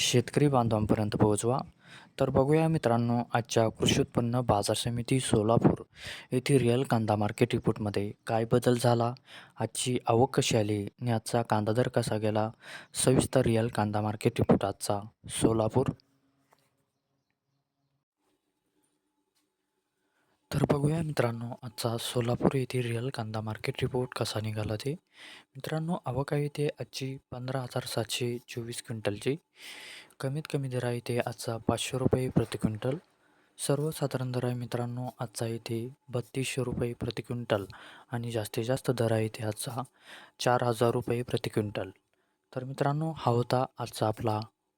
शेतकरी बांधवांपर्यंत पोहोचवा. तर बघूया मित्रांनो आजच्या कृषी उत्पन्न बाजार समिती सोलापूर येथे रिअल कांदा मार्केट रिपोर्टमध्ये काय बदल झाला? आजची आवक कशी आली? आणि आजचा कांदा दर कसा गेला? सविस्तर रिअल कांदा मार्केट रिपोर्ट आजचा सोलापूर. तर बघूया मित्रांनो आजचा सोलापूर येथे रिअल कांदा मार्केट रिपोर्ट कसा निघाला ते. मित्रांनो आवक येथे आजची पंधरा हजार सातशे चोवीस क्विंटलची. कमीत कमी दर आहे ते आजचा पाचशे रुपये प्रति क्विंटल. सर्वसाधारण दर आहे मित्रांनो आजचा येथे बत्तीसशे रुपये प्रति क्विंटल आणि जास्तीत जास्त दर आहे ते आजचा चार हजार रुपये प्रति क्विंटल. तर मित्रांनो हा होता आजचा आपला